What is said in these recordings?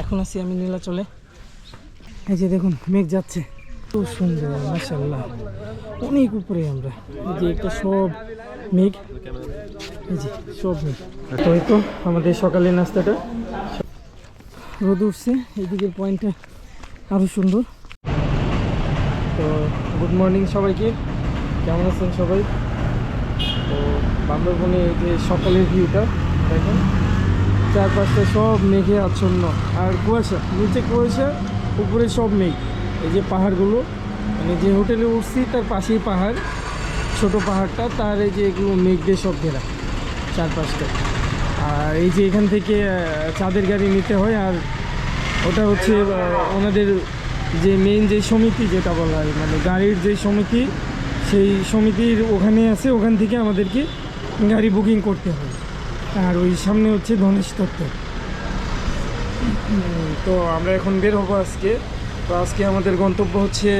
এখন আছি আমি নীলাচলে। এই যে দেখুন, মেঘ যাচ্ছে। খুব সুন্দর মাসাল্লাহ অনেক উপরে আমরা। এই যে একটা সব মেঘ। এই যে সব মেঘ। তো এই তো আমাদের সকালের নাস্তাটা। রোদ উঠছে, এইদিকের পয়েন্টটা আরও সুন্দর। তো গুড মর্নিং সবাইকে। কেমন আছেন সবাই? তো বান্দরবনে এই যে সকালের ভিউটা, দেখেন। চারপাশটা সব মেঘে আচ্ছন্ন। আর কুয়াশা, নিচে কুয়াশা, উপরে সব মেঘ। এই যে পাহাড়গুলো মানে যে হোটেলে উঠছি, তার পাশেই পাহাড়। ছোট পাহাড়টা, তার এই যে এগুলো মেঘ দিয়ে সব ঘেরা চারপাশটা। আর এই যে এখান থেকে চাঁদের গাড়ি নিতে হয়, আর ওটা হচ্ছে ওনাদের যে মেইন যে সমিতি, যেটা বলা হয় মানে গাড়ির যে সমিতি, সেই সমিতির ওখানে আছে, ওখান থেকে আমাদেরকে গাড়ি বুকিং করতে হয়। আর ওই সামনে হচ্ছে ধনেশ তত্ত্ব তো আমরা এখন বের হব আজকে। তো আজকে আমাদের গন্তব্য হচ্ছে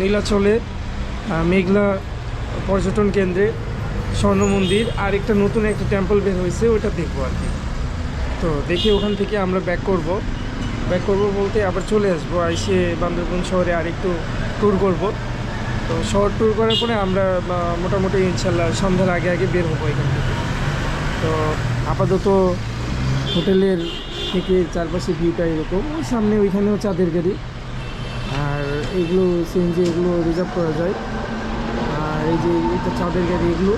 নীলাচলে মেঘলা পর্যটন কেন্দ্রে স্বর্ণ মন্দির। আর একটা নতুন একটা টেম্পল বের হয়েছে, ওটা দেখব আর কি। তো দেখে ওখান থেকে আমরা ব্যাক করব। ব্যাক করব বলতে আবার চলে আসব এসে বান্দরবন শহরে আর একটু ট্যুর করব। তো শহর ট্যুর করার পরে আমরা মোটামুটি ইনশাল্লাহ সন্ধ্যার আগে আগে বের হব এখান থেকে। আপাতত হোটেলের থেকে চারপাশে ভিউটা এরকম। সামনে ওইখানেও চাঁদের গাড়ি। আর এগুলো সিএনজি এগুলো রিজার্ভ করা যায়। আর এই যে এটা চাঁদের গাড়ি এগুলো।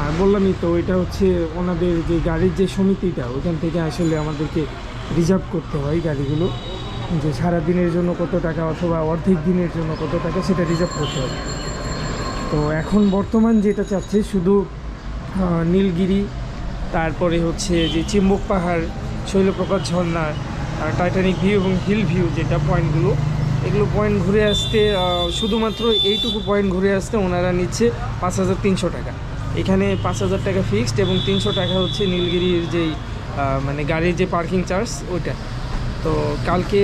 আর বললামই তো, এটা হচ্ছে ওনাদের যে গাড়ির যে সমিতিটা, ওইখান থেকে আসলে আমাদেরকে রিজার্ভ করতে হয় গাড়িগুলো। যে সারা দিনের জন্য কত টাকা অথবা অর্ধেক দিনের জন্য কত টাকা সেটা রিজার্ভ করতে হয় তো এখন বর্তমান যেটা চাচ্ছে শুধু নীলগিরি তারপরে হচ্ছে যে চিম্বক পাহাড়, শৈলপ্রপাত ঝর্ণা টাইটানিক ভিউ এবং হিল ভিউ যেটা পয়েন্টগুলো, এগুলো পয়েন্ট ঘুরে আসতে শুধুমাত্র এইটুকু পয়েন্ট ঘুরে আসতে ওনারা নিচ্ছে পাঁচ হাজার তিনশো টাকা। এখানে পাঁচ হাজার টাকা ফিক্সড এবং তিনশো টাকা হচ্ছে নীলগিরির যেই মানে গাড়ির যে পার্কিং চার্জ, ওইটা। তো কালকে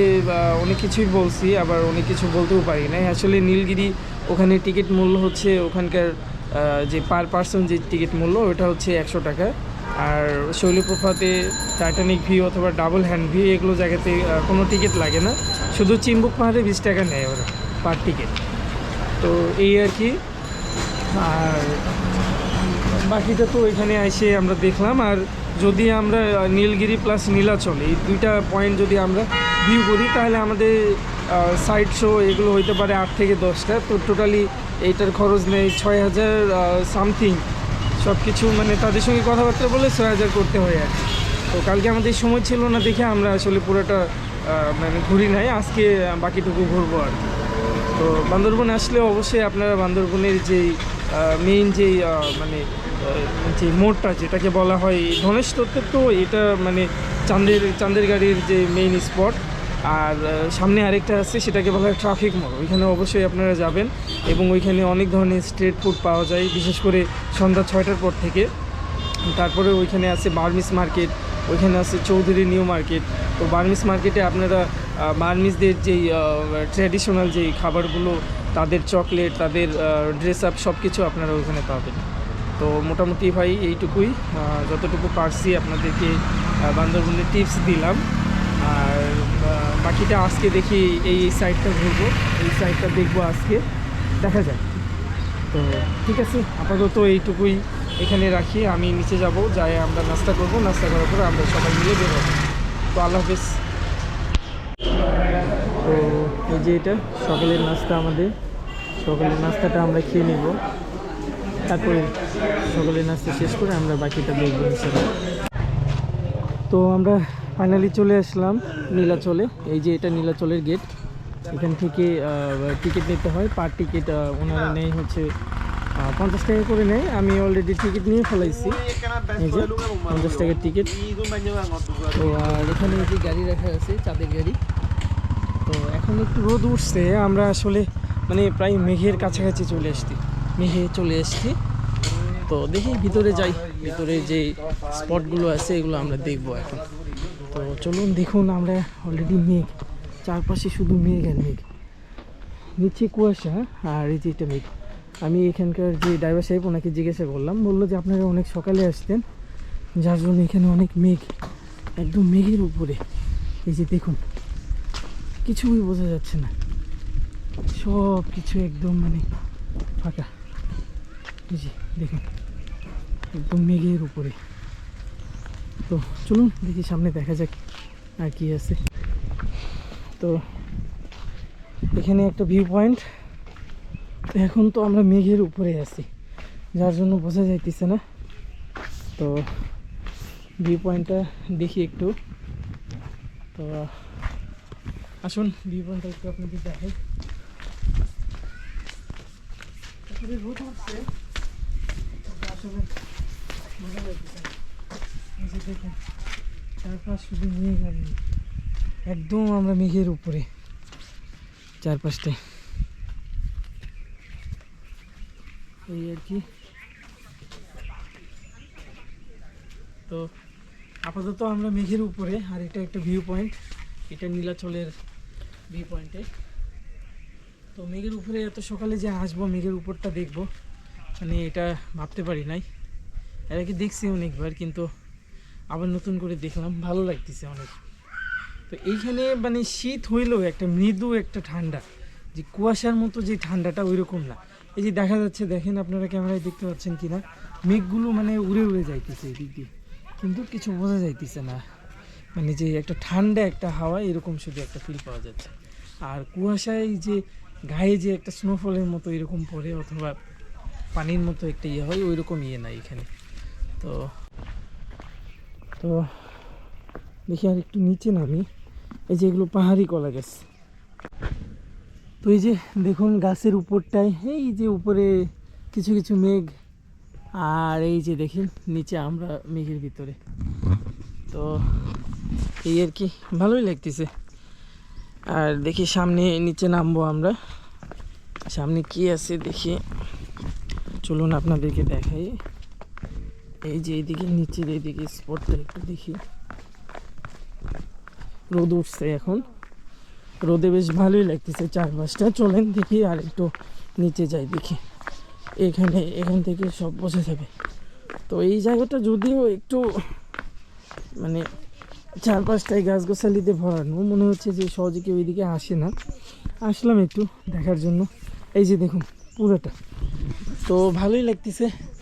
অনেক কিছুই বলছি, আবার অনেক কিছু বলতেও পারি না আসলে নীলগিরি ওখানে টিকিট মূল্য হচ্ছে ওখানকার যে পার পার্সন যে টিকিট মূল্য, ওটা হচ্ছে একশো টাকা। আর শৈলপ্রপাতে টাইটানিক ভিউ অথবা ডাবল হ্যান্ড ভিউ এগুলো জায়গাতে কোনো টিকিট লাগে না। শুধু চিম্বুক পাহাড়ে বিশ টাকা নেয় ওরা পার টিকিট তো এই আর কি। আর বাকিটা তো এখানে এসে আমরা দেখলাম। আর যদি আমরা নীলগিরি প্লাস নীলাচল, এই দুইটা পয়েন্ট যদি আমরা ভিউ করি, তাহলে আমাদের সাইড শো এগুলো হইতে পারে আট থেকে দশটা। তো টোটালি এইটার খরচ নেই ছয় হাজার সামথিং সব কিছু মানে তাদের সঙ্গে কথাবার্তা বলে হাজার করতে হয় আর। তো কালকে আমাদের সময় ছিল না দেখে আমরা আসলে পুরোটা মানে ঘুরি নাই, আজকে বাকিটুকু ঘুরবো আর তো বান্দরবনে আসলে অবশ্যই আপনারা বান্দরবনের যেই মেইন যেই মানে যে মোড়টা যেটাকে বলা হয় ধনেশ তত্ত্বের তো এটা মানে চাঁদের চাঁদের গাড়ির যে মেইন স্পট আর সামনে আরেকটা আছে, সেটাকে বলা হয় ট্রাফিক মোড় ওইখানে অবশ্যই আপনারা যাবেন এবং ওইখানে অনেক ধরনের স্ট্রিট ফুড পাওয়া যায়, বিশেষ করে সন্ধ্যা ছয়টার পর থেকে। তারপরে ওইখানে আছে বার্মিস মার্কেট ওইখানে আছে চৌধুরী নিউ মার্কেট তো বার্মিস মার্কেটে আপনারা বার্মিসদের যেই ট্র্যাডিশনাল যেই খাবারগুলো, তাদের চকলেট তাদের ড্রেস আপ সব কিছু আপনারা ওইখানে পাবেন। তো মোটামুটি ভাই, এইটুকুই। যতটুকু পারছি আপনাদেরকে বান্দরবনের টিপস দিলাম। বাকিটা আজকে দেখি এই সাইডটা ঘুরবো। এই সাইডটা দেখব আজকে। দেখা যাক। তো ঠিক আছে, আপাতত এইটুকুই এখানে রাখি। আমি নিচে যাব, যাই আমরা নাস্তা করব। নাস্তা করার পরে আমরা সবাই মিলে বের হব। তো আল্লাহ হাফেজ। তো এই যে এটা, সকালের নাস্তা আমাদের। সকালের নাস্তাটা আমরা খেয়ে নেব। তারপরে সকালের নাস্তা শেষ করে আমরা বাকিটা দেখব তো আমরা ফাইনালি চলে আসলাম নীলাচলে। এই যে এটা নীলাচলের গেট এখান থেকে টিকিট নিতে হয়। পার টিকিট ওনারা নেই হচ্ছে পঞ্চাশ টাকা করে নেয়। আমি অলরেডি টিকিট নিয়ে ফেলাইছি। পঞ্চাশ টাকার টিকিট তো, আর এখানে যে গাড়ি রাখা আছে, চাঁদের গাড়ি। তো, এখন একটু রোদ উঠছে। আমরা আসলে মানে প্রায় মেঘের কাছাকাছি চলে আসছি। মেঘে চলে এসছি তো, দেখি ভিতরে যাই। ভিতরে যে স্পটগুলো আছে, এগুলো আমরা দেখব এখন। তো চলুন দেখুন, আমরা অলরেডি মেঘ। চারপাশে শুধু মেঘ আর মেঘ। নিচে কুয়াশা আর এই যে এটা মেঘ। আমি এখানকার যে ড্রাইভার সাহেব, ওনাকে জিজ্ঞাসা করলাম, বলল যে আপনারা অনেক সকালে আসতেন, যার জন্য এখানে অনেক মেঘ, একদম মেঘের উপরে। এই যে দেখুন, কিছুই বোঝা যাচ্ছে না। সব কিছু একদম মানে ফাঁকা। এই যে দেখুন, একদম মেঘের উপরে। তো চলুন দেখি সামনে দেখা যাক আর কি আছে। তো এখানে একটা ভিউ পয়েন্ট এখন তো আমরা মেঘের উপরে আছি, যার জন্য বোঝা যাইতেছে না। তো ভিউ পয়েন্টটা দেখি একটু। তো আসুন ভিউ পয়েন্টটা একটু আপনাদের দেখাই। আসলে রোদ কিন্তু আসলে যাইতেছে এই চারপাশ শুধু মেঘ আর একদম আমরা মেঘের উপরে চারপাশটায়। এই আর কি। তো আপাতত আমরা মেঘের উপরে, আর এটা একটা ভিউ পয়েন্ট এটা নীলাচলের ভিউ পয়েন্টে তো মেঘের উপরে এত সকালে যে আসব, মেঘের উপরটা দেখব মানে এটা ভাবতে পারি নাই। এর আগে দেখছি অনেকবার, কিন্তু আবার নতুন করে দেখলাম, ভালো লাগতেছে অনেক। তো এইখানে মানে শীত হইলেও একটা মৃদু একটা ঠান্ডা, যে কুয়াশার মতো যে ঠান্ডাটা ওই রকম না। এই যে দেখা যাচ্ছে, দেখেন আপনারা ক্যামেরায় দেখতে পাচ্ছেন কি না মেঘগুলো মানে উড়ে উড়ে যাইতেছে এদিক দিয়ে। কিন্তু কিছু বোঝা যাইতেছে না। মানে যে একটা ঠান্ডা একটা হাওয়া, এরকম শুধু একটা ফিল পাওয়া যাচ্ছে। আর কুয়াশায় যে গায়ে যে একটা স্নোফলের মতো এরকম পড়ে, অথবা পানির মতো একটা ইয়ে হয় ওই রকম ইয়ে নাই এখানে। তো তো দেখি আর একটু নিচে নামি। এই যে এগুলো পাহাড়ি কলা গাছ। তো এই যে দেখুন গাছের উপরটায়, এই যে উপরে কিছু কিছু মেঘ, আর এই যে দেখেন নিচে আমরা মেঘের ভিতরে। তো এই আর কি, ভালোই লাগতেছে। আর দেখি সামনে নিচে নামবো আমরা। সামনে কি আছে দেখি। চলুন আপনাদেরকে দেখাই। এই যে এইদিকে নিচের এইদিকে স্পটটা একটু দেখি। রোদ উঠছে এখন। রোদে বেশ ভালোই লাগতেছে, চারপাশটা চলেন দেখি আর একটু নিচে যাই দেখি। এখানে, এখান থেকে সব বসে যাবে। তো এই জায়গাটা যদিও একটু মানে চারপাশটায় গাছগাছালিতে ভরানো, মনে হচ্ছে যে সহজে কেউ এদিকে আসে না। আসলাম একটু দেখার জন্য। এই যে দেখুন, পুরোটা। তো ভালোই লাগতেছে।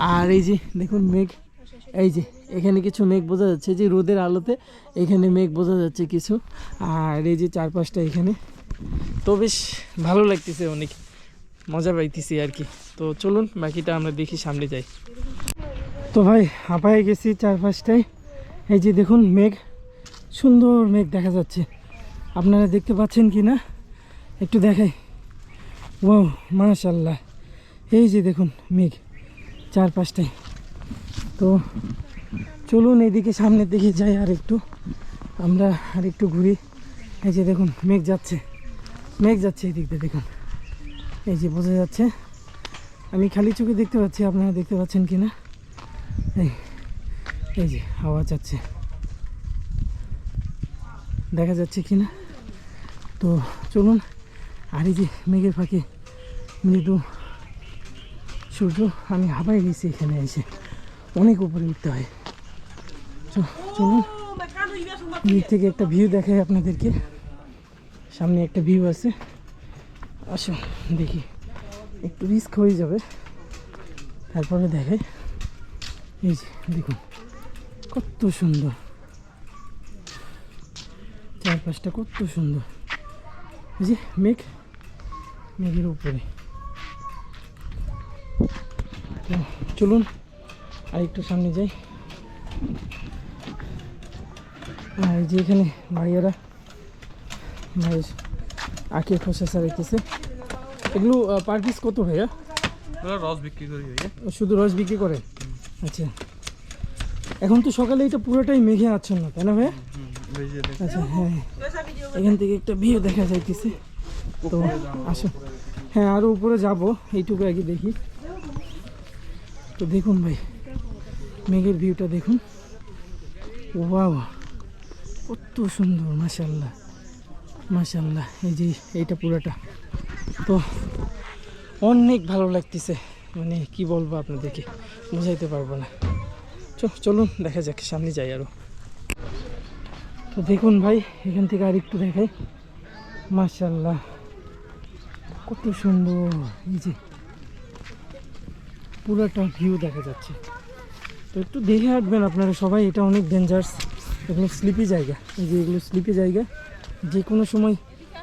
আর এই যে, দেখুন মেঘ। এই যে, এখানে কিছু মেঘ বোঝা যাচ্ছে। যে রোদের আলোতে এখানে মেঘ বোঝা যাচ্ছে কিছু। আর এই যে চারপাশটা এখানে। তো বেশ ভালো লাগতেছে অনেক। মজা পাইতেছি আর কি। তো চলুন, বাকিটা আমরা দেখি, সামনে যাই। তো ভাই, হাঁপায়ে গেছি চারপাশটায়। এই যে দেখুন মেঘ। সুন্দর মেঘ দেখা যাচ্ছে। আপনারা দেখতে পাচ্ছেন কি না? একটু দেখাই। ও মাশাল্লাহ। এই যে দেখুন মেঘ। চারপাশটায় তো চলুন এদিকে সামনের দিকে যাই আর একটু। আমরা আর একটু ঘুরি। এই যে দেখুন, মেঘ যাচ্ছে। মেঘ যাচ্ছে এই দিক দিয়ে, দেখুন। এই যে বোঝা যাচ্ছে। আমি খালি চোখে দেখতে পাচ্ছি, আপনারা দেখতে পাচ্ছেন কি না এই এই যে হাওয়া যাচ্ছে দেখা যাচ্ছে কি না তো চলুন, আর এই যে মেঘের ফাঁকে মৃদু সূর্য আমি হাবাই গেছি এখানে এসে। অনেক উপরে উঠতে হয়। চলুন। দিক থেকে একটা ভিউ দেখাই আপনাদেরকে। সামনে একটা ভিউ আছে। আসো দেখি। একটু রিস্ক হয়ে যাবে। তারপরে দেখাই। এই যে, দেখুন। কত সুন্দর। চারপাশটা কত সুন্দর। যে, মেঘ। মেঘের উপরে তো চলুন আর একটু সামনে যাই। আর এই যে এখানে ভাইয়ারা ভাই আখের খোসা সারাইতেছে এগুলো পার পিস কত ভাইয়া? রস বিক্রি করি শুধু রস বিক্রি করে? আচ্ছা। এখন তো সকালে এটা পুরোটাই মেঘে আচ্ছন্ন তাই না ভাইয়া? আচ্ছা হ্যাঁ। এখান থেকে একটা ভিউ দেখা যাইতেছে। তো আসো। হ্যাঁ আরও উপরে যাব এইটুকু আগে দেখি। তো দেখুন ভাই, মেঘের ভিউটা দেখুন। ওয়াও কত সুন্দর মাশাল্লাহ মাশাল্লাহ এই যে এইটা পুরোটা। তো অনেক ভালো লাগতেছে মানে কি বলব আপনাদেরকে, বোঝাইতে পারব না। চলুন, দেখা যাক, সামনে যাই আরও তো দেখুন ভাই, এখান থেকে আর একটু দেখাই। মাশাল্লাহ কত সুন্দর, এই যে। পুরোটা ভিউ দেখা যাচ্ছে। তো একটু দেখে হাঁটবেন আপনারা সবাই, এটা অনেক ডেঞ্জারাস এগুলো স্লিপি জায়গা। এই যে এগুলো স্লিপি জায়গা। যে কোনো সময়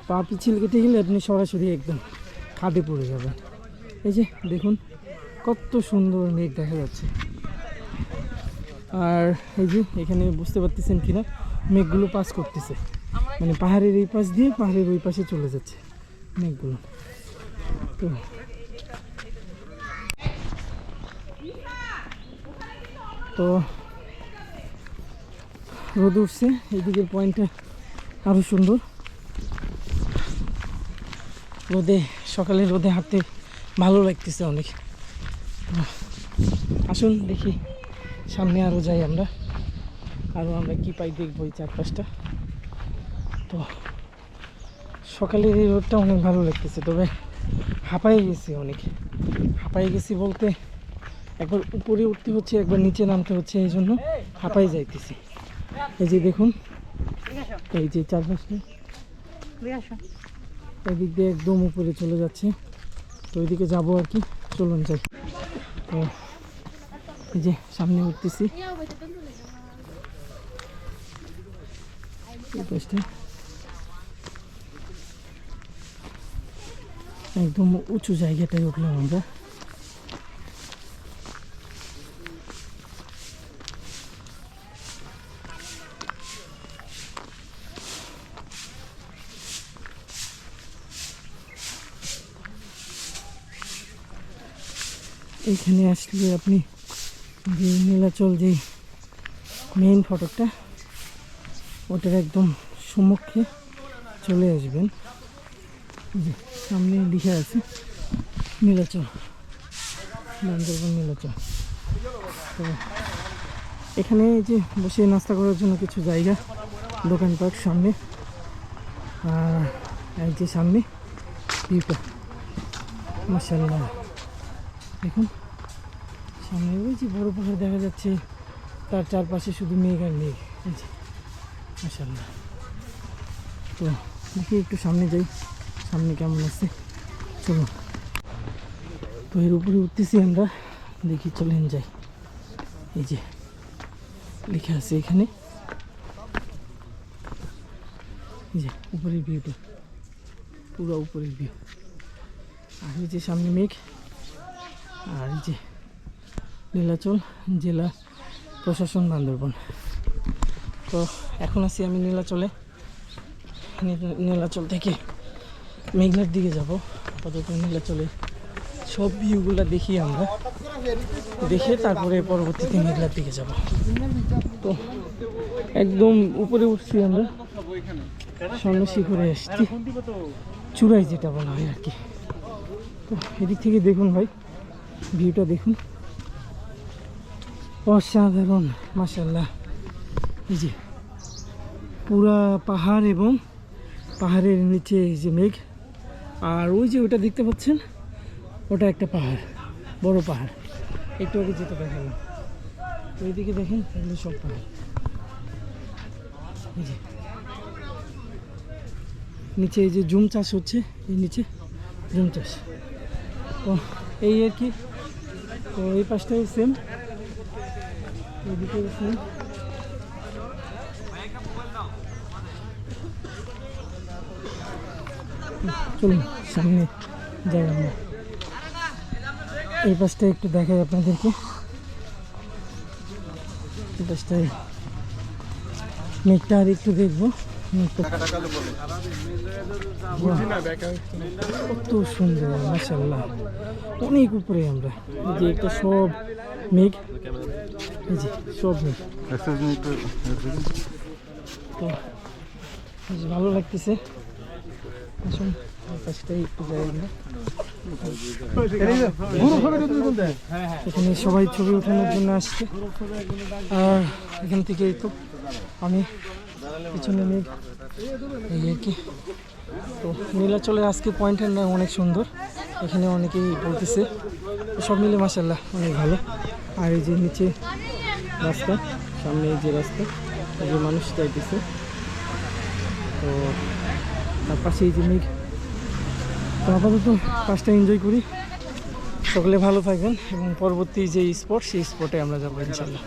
পা পিছিল কেটে গেলে আপনি সরাসরি একদম খাদে পড়ে যাবেন। এই যে দেখুন, কত সুন্দর মেঘ দেখা যাচ্ছে। আর এই যে এখানে বুঝতে পারতেছেন কিনা, মেঘগুলো পাস করতেছে। মানে পাহাড়ের এই পাশ দিয়ে পাহাড়ের ওই পাশে চলে যাচ্ছে মেঘগুলো। তো তো রোদ উঠছে এইদিকের পয়েন্টটা আরও সুন্দর। রোদে, সকালে রোদে হাঁটতে ভালো লাগতেছে অনেক। আসুন দেখি, সামনে আরও যাই আমরা। আরও আমরা কি পাই দেখব এই চারপাশটা। তো সকালের এই রোদটা অনেক ভালো লাগতেছে, তবে হাঁপাই গেছি অনেক। হাঁপাই গেছি বলতে একবার উপরে উঠতে হচ্ছে, একবার নিচে নামতে হচ্ছে, এই জন্য হাঁপাই যাইতেছি। এই যে দেখুন, এই যে চারপাশটা। এদিক দিয়ে একদম উপরে চলে যাচ্ছে। তো ওইদিকে যাব আর কি, চলুন যাই। তো এই যে সামনে উঠতেছি। একদম উঁচু জায়গাটায় উঠলাম আমরা। এইখানে আসলে আপনি যে নীলাচল যে মেইন ফটকটা, ওটার একদম সম্মুখে চলে আসবেন। সামনে লিখে আছে, নীলাচল বান্দরবান নীলাচল। তো এখানে যে বসে নাস্তা করার জন্য কিছু জায়গা দোকানপাট সামনে, আর এই যে সামনে, ভিউটা। মাসাল্লাহ দেখুন, সামনে ওই যে বড় পাহাড় দেখা যাচ্ছে, তার চারপাশে শুধু মেঘ আর মেঘ। যে মাসাল্লাহ তো, দেখি একটু সামনে যাই, সামনে কেমন আছে। চলো। তো এর উপরে উঠতেছি আমরা, দেখি চলেন যাই। এই যে, লেখা আছে এখানে। এই যে, উপরের ভিউটা। পুরো উপরের ভিউ। আর এই যে সামনে মেঘ আর এই যে নীলাচল, জেলা প্রশাসন বান্দরবন। তো এখন আছি আমি নীলাচলে। নীলাচল থেকে মেঘনার দিকে যাব। আপাতত নীলাচলে সব ভিউগুলো দেখি আমরা। দেখে তারপরে পরবর্তীতে মেঘনার দিকে যাব। তো একদম উপরে উঠছি আমরা। স্বর্ণ শিখরে এসছি চূড়াই যেটা বলা হয় আর কি। তো এদিক থেকে দেখুন ভাই। ভিউটা দেখুন। অসাধারণ মাসাল্লাহ এই যে, পুরা পাহাড় এবং পাহাড়ের নিচে যে মেঘ। আর ওই যে ওটা দেখতে পাচ্ছেন, ওটা একটা পাহাড়, বড় পাহাড়। একটু আগে যেতে দেখালাম। ওইদিকে দেখেন, এগুলো সব পাহাড়। এই যে, নিচে এই যে জুম চাষ হচ্ছে, এই নিচে জুম চাষ। তো এই আর কি। তো এই পাশটাই সেম এদিকে সেম চলুন, সামনে যাই আমরা। এই পাশটা একটু দেখাই আপনাদেরকে। এই পাশটায় মেঘটা আর একটু দেখব। মেঘটা কত সুন্দর মাসাল্লাহ অনেক উপরে আমরা। যে একটা সব মেঘ। যে সব মেঘ। তো ভালো লাগতেছে। আসুন এখানে সবাই ছবি ওঠানোর জন্য আসছে। আর এখান থেকে তো আমি পিছনে মেঘ এই আর কি? তো নীলাচলের আজকে পয়েন্টের না অনেক সুন্দর। এখানে অনেকেই বলতেছে, সব মিলে মাসাল্লাহ অনেক ভালো। আর এই যে নিচে রাস্তা, সামনে এই যে রাস্তা, এই যে মানুষ যাইতেছে। তো তার পাশে এই যে মেঘ। তো আপাতত কাজটা এনজয় করি। সকলে ভালো থাকবেন এবং পরবর্তী যে স্পট সেই স্পটে আমরা যাব ইনশাল্লাহ